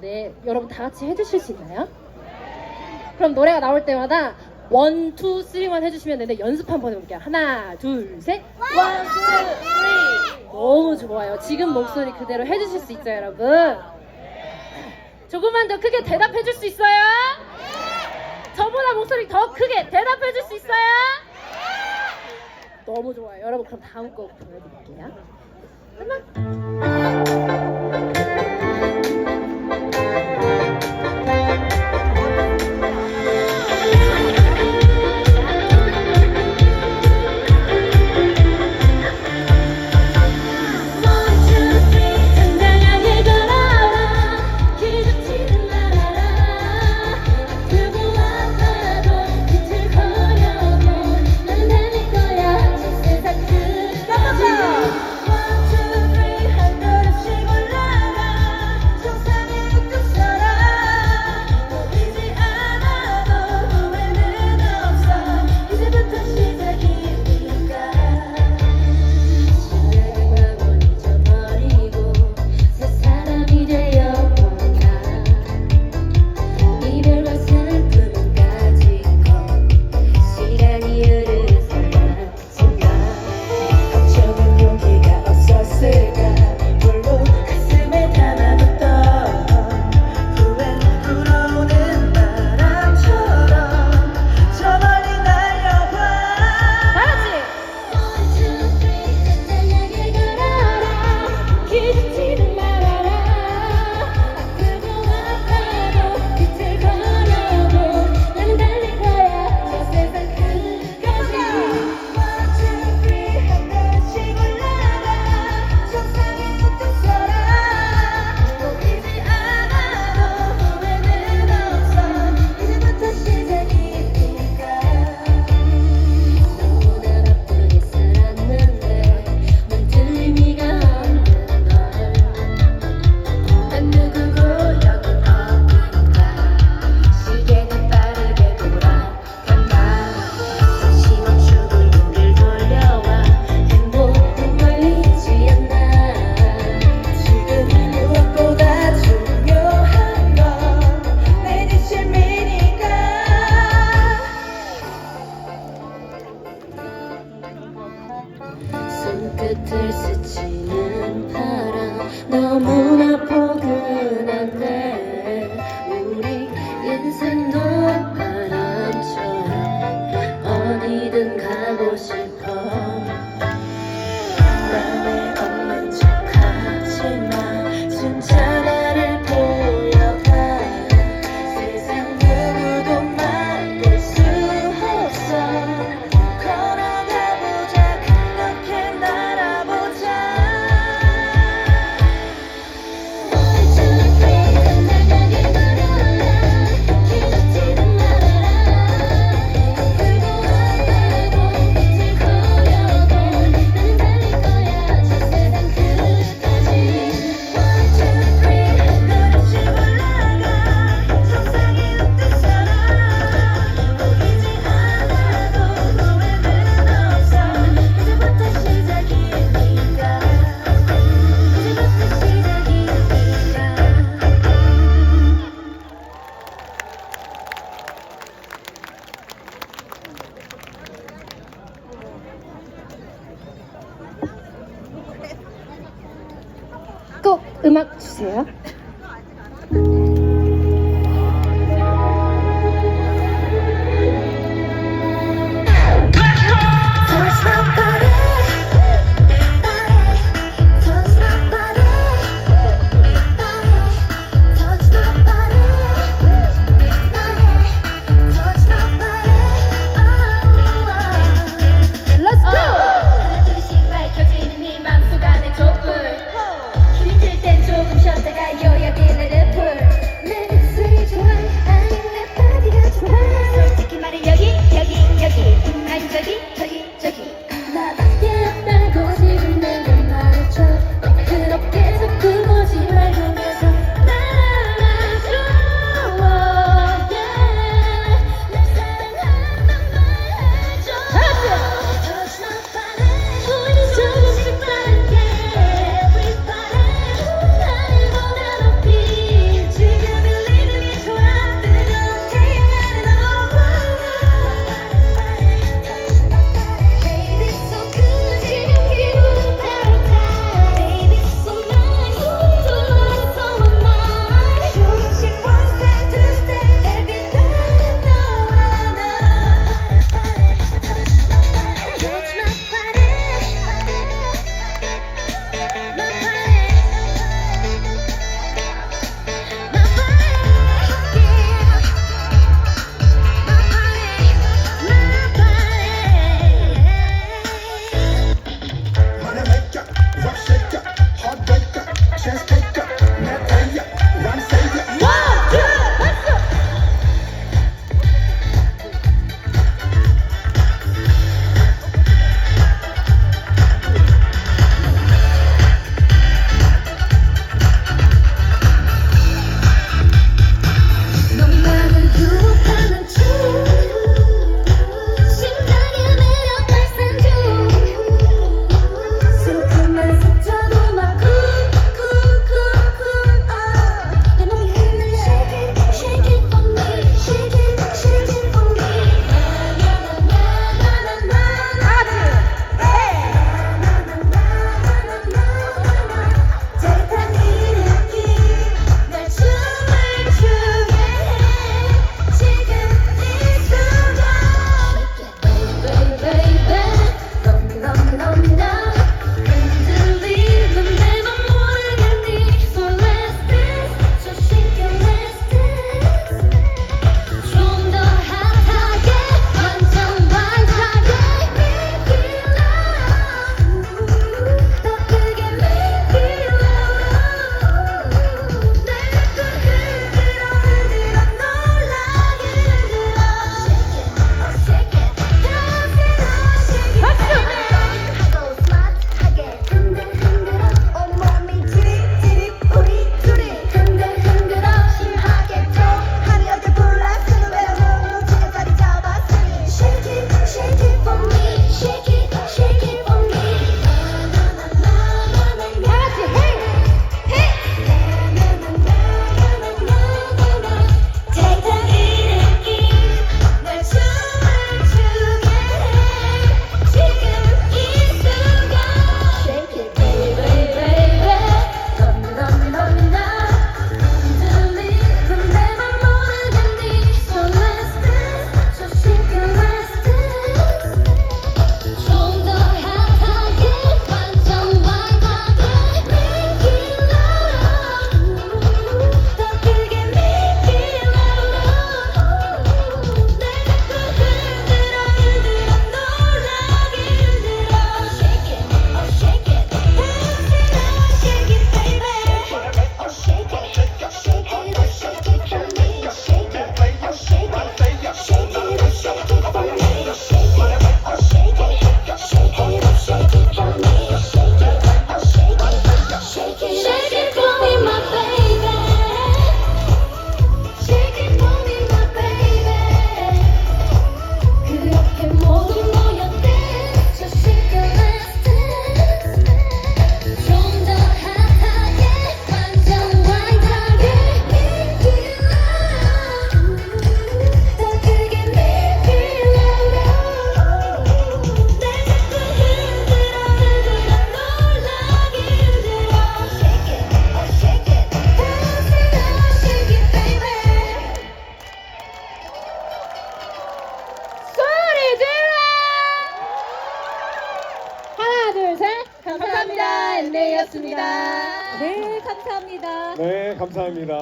네, 여러분 다 같이 해주실 수 있나요? 그럼 노래가 나올 때마다 원, 투, 쓰리만 해주시면 되는데 연습 한번 해볼게요. 하나, 둘, 셋. 원, 투, 쓰리. 너무 좋아요. 지금 목소리 그대로 해주실 수 있죠, 여러분? 조금만 더 크게 대답해줄 수 있어요? 저보다 목소리 더 크게 대답해줄 수 있어요? 너무 좋아요. 여러분 그럼 다음 곡 보여드릴게요. 하나. 곁을 스치는 바람 음악 주세요. 감사합니다.